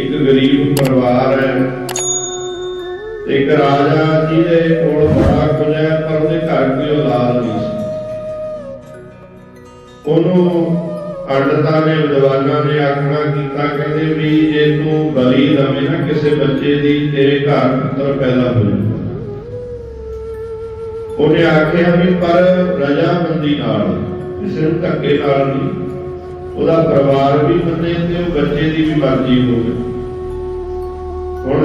ਇੱਕ ਗਰੀਬ ਪਰਿਵਾਰ ਹੈ। ਇੱਕ ਰਾਜਾ ਜਿਹਦੇ ਕੋਲ ਬੜਾ ਕੁਝ ਹੈ, ਪਰ ਉਹਦੇ ਘਰ ਕੋਈ ਔਲਾਦ ਨਹੀਂ ਸੀ। ਉਹਨੂੰ ਪੰਡਤਾਂ ਨੇ, ਵਿਦਵਾਨਾਂ ਨੇ ਆਖਣਾ ਕੀਤਾ, ਕਹਿੰਦੇ ਵੀ ਜੇ ਤੂੰ ਬਲੀ ਦਵੇਂ ਨਾ ਕਿਸੇ ਬੱਚੇ ਦੀ, ਤੇਰੇ ਘਰ ਪੁੱਤਰ ਪੈਦਾ ਹੋ ਜਾਊਗਾ ਉਹਨੇ ਆਖਿਆ ਵੀ ਪਰ ਰਜਾਮੰਦੀ ਨਾਲ ਕਿਸੇ ਧੱਕੇ ਨਾਲ ਨਹੀਂ, ਉਹਦਾ ਪਰਿਵਾਰ ਵੀ ਮੰਨੇ ਤੇ ਉਹ ਬੱਚੇ ਦੀ ਵੀ ਮਰਜ਼ੀ ਹੋਵੇ ਹੁਣ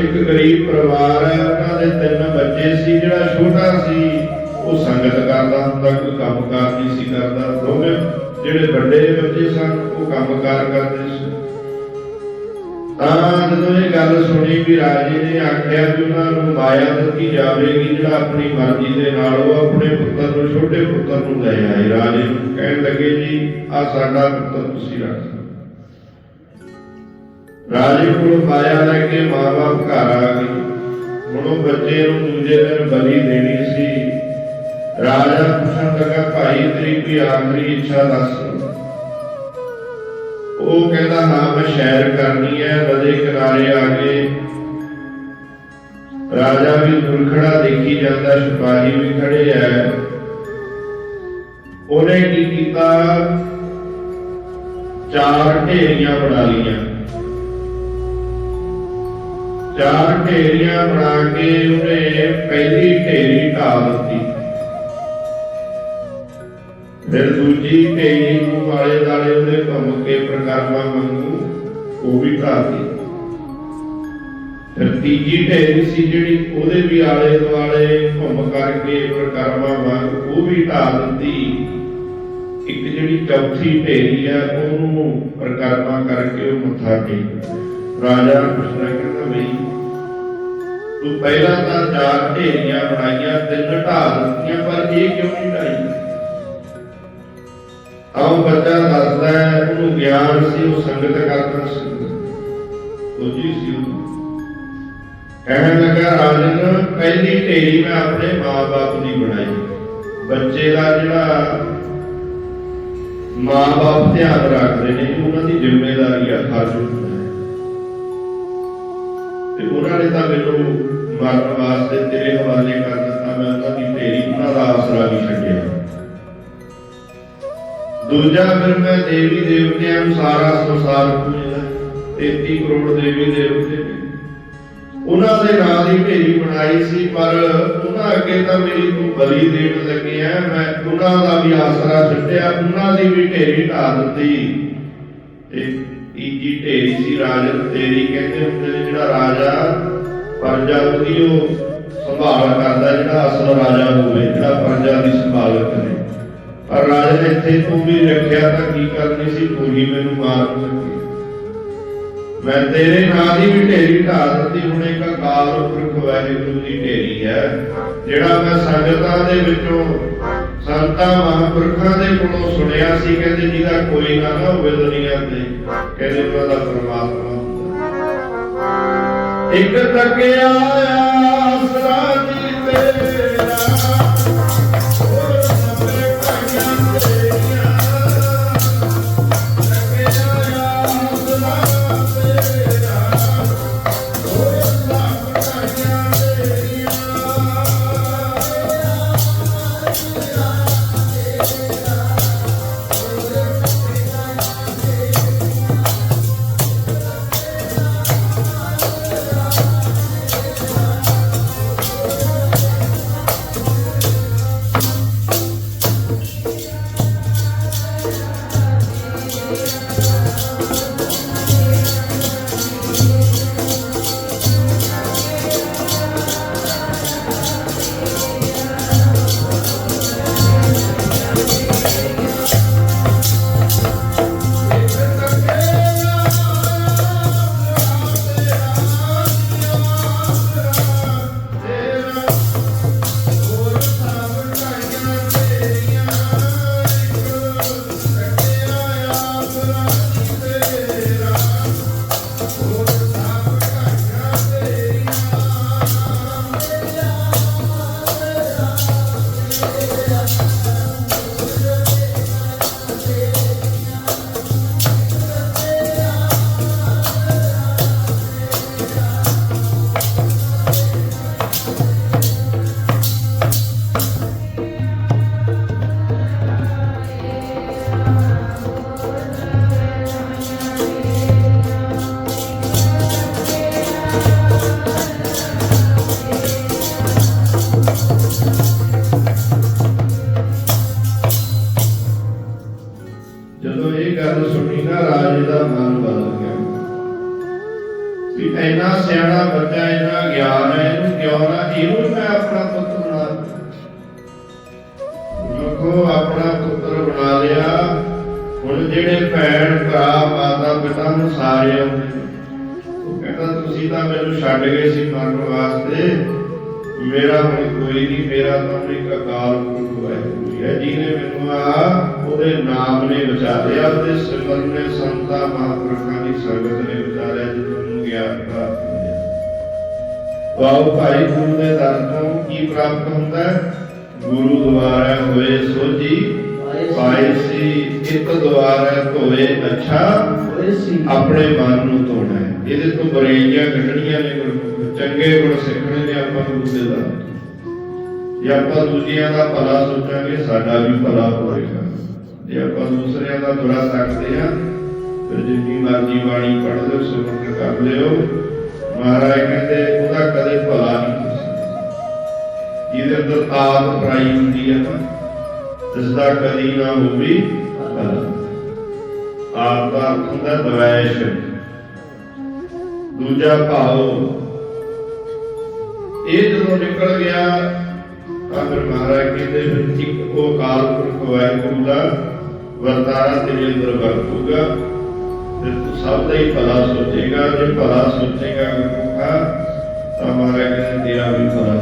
ਇੱਕ ਗਰੀਬ ਪਰਿਵਾਰ ਹੈ, ਉਹਨਾਂ ਦੇ ਤਿੰਨ ਬੱਚੇ ਸੀ, ਜਿਹੜਾ ਛੋਟਾ ਸੀ, ਉਹ ਸੰਗਤ ਕਰਦਾ ਹੁੰਦਾ, ਕੋਈ ਕੰਮਕਾਰ ਨਹੀਂ ਸੀ ਕਰਦਾ। ਦੋਵੇਂ ਜਿਹੜੇ ਵੱਡੇ ਬੱਚੇ ਸਨ, ਉਹ ਕੰਮਕਾਰ ਕਰਦੇ ਸੀ। ਤਾਂ ਜਦੋਂ ਇਹ ਗੱਲ ਸੁਣੀ ਵੀ ਰਾਜੇ ਨੇ ਆਖਿਆ ਕਿ ਉਹਨਾਂ ਨੂੰ ਮਾਇਆ ਦਿੱਤੀ ਜਾਵੇਗੀ, ਜਿਹੜਾ ਆਪਣੀ ਮਰਜ਼ੀ ਦੇ ਨਾਲ ਉਹ ਆਪਣੇ ਪੁੱਤਰ ਨੂੰ, ਛੋਟੇ ਪੁੱਤਰ ਨੂੰ ਲੈ ਆਏ। ਰਾਜੇ ਨੂੰ ਕਹਿਣ ਲੱਗੇ ਜੀ ਆ ਸਾਡਾ ਪੁੱਤਰ ਤੁਸੀਂ ਰੱਖ ਰਾਜੇ ਕੋਲ ਮਾਇਆ ਲੈ ਕੇ ਮਾਂ-ਬਾਪ ਘਰ ਆ ਗਏ ਹੁਣ ਉਹ ਬੱਚੇ ਨੂੰ ਦੂਜੇ ਦਿਨ ਬਲੀ ਦੇਣੀ ਸੀ। ਰਾਜਾ ਪੁੱਛਣ ਲੱਗਾ, ਭਾਈ, ਤੇਰੀ ਕੋਈ ਆਖਰੀ ਇੱਛਾ ਦੱਸ? ਉਹ ਕਹਿੰਦਾ, ਹਾਂ, ਮੈਂ ਸ਼ੈਰ ਕਰਨੀ ਹੈ, ਨਦੇ ਕਿਨਾਰੇ ਆ ਕੇ। ਰਾਜਾ ਵੀ ਦੁਰਖੜਾ ਦੇਖੀ ਜਾਂਦਾ, ਸਿਪਾਹੀ ਵੀ ਖੜੇ ਐ ਉਹਨੇ ਕੀ ਕੀਤਾ? ਚਾਰ ਢੇਰੀਆਂ ਬਣਾ ਲਈਆਂ। ਚਾਰ ਢੇਰੀਆਂ ਬਣਾ ਕੇ ਉਹਨੇ ਪਹਿਲੀ ਢੇਰੀ ਢਾ ਦਿੱਤੀ। ਫਿਰ ਦੂਜੀ ਢੇਰੀ ਨੂੰ ਵਾਲੇ ਦਾਲੇ ਉਹਨੇ ਘੁੰਮ ਕੇ ਪ੍ਰਕਾਰਮਾ ਵਾਂਗੂ ਉਹ ਵੀ ਢਾਤੀ ਫਿਰ ਤੀਜੀ ਢੇਰੀ ਸੀ ਜਿਹੜੀ ਉਹਦੇ ਵੀ ਆਲੇ ਦੁਆਲੇ ਘੁੰਮ ਕਰਕੇ ਪ੍ਰਕਾਰਮਾ ਵਾਂਗ ਉਹ ਵੀ ਢਾ ਦਿੱਤੀ। ਇੱਕ ਜਿਹੜੀ ਚੌਥੀ ਢੇਰੀ ਆ, ਉਹਨੂੰ ਪ੍ਰਕਾਰਮਾ ਕਰਕੇ ਉਹ ਮੱਥਾ ਟੇਕ ਰਾਜਾ ਪੁੱਛਦਾ ਕਹਿੰਦਾ ਬਈ ਤੂੰ ਪਹਿਲਾਂ ਤਾਂ ਚਾਰ ਢੇਰੀਆਂ ਬਣਾਈਆਂ ਤਿੰਨ ਢਾ ਦਿੱਤੀਆਂ, ਪਰ ਇਹ ਕਿਉਂ ਨਹੀਂ ਢਾਈ ਆਉ ਬੱਚਾ ਦੱਸਦਾ ਹੈ, ਉਹਨੂੰ ਗਿਆਨ ਸੀ, ਉਹ ਸੰਗਤ ਕਰਦਾ ਸੀ। ਉਹ ਸੀ ਕਹਿਣ ਲੱਗਾ ਰਾਜਨ ਪਹਿਲੀ ਢੇਰੀ ਮੈਂ ਆਪਣੇ ਮਾਂ-ਬਾਪ ਦੀ ਬਣਾਈ। ਬੱਚੇ ਦਾ ਜਿਹੜਾ ਮਾਂ-ਬਾਪ ਧਿਆਨ ਰੱਖਦੇ ਨੇ, ਉਹਨਾਂ ਦੀ ਜ਼ਿੰਮੇਵਾਰੀ ਆ ਫਰਜ਼ ਤੇ ਉਹਨਾਂ ਨੇ ਤਾਂ ਮੈਨੂੰ ਮਰਨ ਵਾਸਤੇ ਤੇਰੇ ਹਵਾਲੇ ਕਰ ਦਿੱਤਾ ਮੈਂ ਉਹਨਾਂ ਦੀ ਢੇਰੀ ਉਹਨਾਂ ਦਾ ਆਸਰਾ ਵੀ ਛੱਡਿਆ। ਦੂਜਾ ਫਿਰ ਮੈਂ ਦੇਵੀ ਦੇਵਤਿਆਂ ਨੂੰ ਸਾਰਾ ਸੰਸਾਰ ਪੂਜਦਾ 33 ਕਰੋੜ ਦੇਵੀ ਦੇਵਤੇ ਉਹਨਾਂ ਦੇ ਨਾਂ ਦੀ ਢੇਰੀ ਬਣਾਈ ਸੀ, ਪਰ ਉਹਨਾਂ ਅੱਗੇ ਤਾਂ ਮੇਰੀ ਤੂੰ ਬਲੀ ਦੇਣ ਲੱਗਿਆ ਮੈਂ ਉਹਨਾਂ ਦਾ ਵੀ ਆਸਰਾ ਛੱਡਿਆ, ਉਹਨਾਂ ਦੀ ਵੀ ਢੇਰੀ ਢਾ ਦਿੱਤੀ। ਤੇ ਤੀਜੀ ਢੇਰੀ ਸੀ ਰਾਜਨ ਤੇਰੀ ਕਹਿੰਦੇ ਹੁੰਦੇ ਨੇ, ਜਿਹੜਾ ਰਾਜਾ ਪ੍ਰਜਾ ਉਹਦੀ ਉਹ ਸੰਭਾਲ ਕਰਦਾ, ਜਿਹੜਾ ਅਸਲ ਰਾਜਾ ਹੋਵੇ ਜਿਹੜਾ ਪ੍ਰਜਾ ਦੀ ਸੰਭਾਲ ਕਰੇ। ਪਰ ਰਾਜੇ ਨੇ ਇੱਥੇ ਤੂੰ ਵੀ ਰੱਖਿਆ ਤਾਂ ਕੀ ਕਰਨੀ ਸੀ? ਪੂਰੀ ਮੈਨੂੰ ਮਾਰ ਸਕੀ ਮੈਂ ਤੇਰੇ ਨਾਂ ਦੀ ਵੀ ਢੇਰੀ ਢਾ ਦਿੱਤੀ, ਹੁਣ ਇੱਕ ਅਕਾਲ ਪੁਰਖ ਵਾਹਿਗੁਰੂ ਦੀ ਢੇਰੀ ਹੈ, ਜਿਹੜਾ ਮੈਂ ਸੰਗਤਾਂ ਦੇ ਵਿੱਚੋਂ ਸੰਤਾਂ ਮਹਾਂਪੁਰਖਾਂ ਦੇ ਕੋਲੋਂ ਸੁਣਿਆ ਸੀ, ਕਹਿੰਦੇ ਜਿਹਦਾ ਕੋਈ ਨਾ ਨਾ ਹੋਵੇ ਦੁਨੀਆ ਤੇ, ਕਹਿੰਦੇ ਉਹਨਾਂ ਦਾ ਪਰਮਾਤਮਾ ਇੱਕ ਤੱਕਿਆ ਆਸਰਾ ਜੀ ਤੇਰਾ Yeah. ਇਹਨੂੰ ਮੈਂ ਆਪਣਾ ਪੁੱਤ ਬਣਾ ਲੋਕੋ, ਆਪਣਾ ਪੁੱਤਰ ਬਣਾ ਲਿਆ। ਹੁਣ ਜਿਹੜੇ ਭੈਣ ਭਰਾ, ਮਾਤਾ ਪਿਤਾ ਨੂੰ ਸਾਰੇ ਆਉਂਦੇ ਉਹ ਕਹਿੰਦਾ, ਤੁਸੀਂ ਤਾਂ ਮੈਨੂੰ ਛੱਡ ਗਏ ਸੀ ਮਰਨ ਵਾਸਤੇ। ਮੇਰਾ ਹੁਣ ਕੋਈ ਨਹੀਂ, ਮੇਰਾ ਤਾਂ ਇੱਕ ਅਕਾਲ ਪੁਰਖ ਹੈ, ਜਿਹਨੇ ਮੈਨੂੰ ਆ ਉਹਦੇ ਨਾਮ ਨੇ ਵਿਚਾਰਿਆ ਲਿਆ ਸਿਮਰਨ ਨੇ ਸੰਤਾ, ਮਹਾਂਪੁਰਖਾਂ ਦੀ ਸੰਗਤ ਨੇ ਵਿਚਾਰਿਆ ਲਿਆ ਜਦੋਂ ਨੂੰ ਗਿਆਨ ਪ੍ਰਾਪਤ ਵਾਹ ਭਾਈ ਗੁਰੂ ਦੇ ਦਰ ਤੋਂ ਕੀ ਪ੍ਰਾਪਤ ਹੁੰਦਾ? ਗੁਰੂ ਦੁਆਰਾ ਹੋਏ ਸੋਝੀ ਪਾਏ ਸੀ ਇੱਕ ਦੁਆਰਾ ਹੋਏ ਅੱਛਾ ਆਪਣੇ ਮਨ ਨੂੰ ਧੋਣਾ ਇਹਦੇ ਤੋਂ ਬਰੇਲੀਆਂ ਕੱਢਣੀਆਂ ਨੇ ਗੁਰਮੁਖ ਚੰਗੇ ਗੁਣ ਸਿੱਖਣੇ ਨੇ ਆਪਾਂ ਨੂੰ ਗੁਰੂ ਦੇ ਦਰ ਤੋਂ। ਜੇ ਆਪਾਂ ਦੂਜਿਆਂ ਦਾ ਭਲਾ ਸੋਚਾਂਗੇ ਸਾਡਾ ਵੀ ਭਲਾ ਹੋਏਗਾ। ਜੇ ਆਪਾਂ ਦੂਸਰਿਆਂ ਦਾ ਬੁਰਾ ਸਕਦੇ ਆ ਜਿੰਨੀ ਮਰਜ਼ੀ ਬਾਣੀ ਪੜ੍ਹ ਲਿਓ ਸਿਮਰਨ ਕਰ ਲਿਓ। ਮਹਾਰਾਜ ਕਹਿੰਦੇ, ਉਹਦਾ ਕਦੇ ਭਲਾ ਨਹੀਂ ਜਿਹਦੇ ਅੰਦਰ ਆਦਤ ਪਰਾਈ ਹੁੰਦੀ ਹੈ ਨਾ ਇਸ ਦਾ ਕਦੀ ਨਾ ਹੋਵੇ ਆਪ ਦਾ ਹੁੰਦਾ ਦਵੈਸ਼ ਦੂਜਾ ਭਾਵ, ਇਹ ਜਦੋਂ ਨਿਕਲ ਗਿਆ, ਤਾਂ ਫਿਰ ਮਹਾਰਾਜ ਕਹਿੰਦੇ, ਫਿਰ ਇੱਕ ਉਹ ਅਕਾਲ ਪੁਰਖ ਵਾਹਿਗੁਰੂ ਦਾ ਵਰਤਾਰਾ ਤੇਰੇ ਅੰਦਰ ਵਰਤੂਗਾ। ਫਿਰ ਤੂੰ ਸਭ ਦਾ ਹੀ ਭਲਾ ਸੋਚੇਗਾ, ਜੇ ਭਲਾ ਸੋਚੇਗਾ ਗੁਰਮੁਖਾ ਤਾਂ ਮਹਾਰਾਜ ਕਹਿੰਦੇ ਤੇਰਾ ਵੀ ਭਲਾ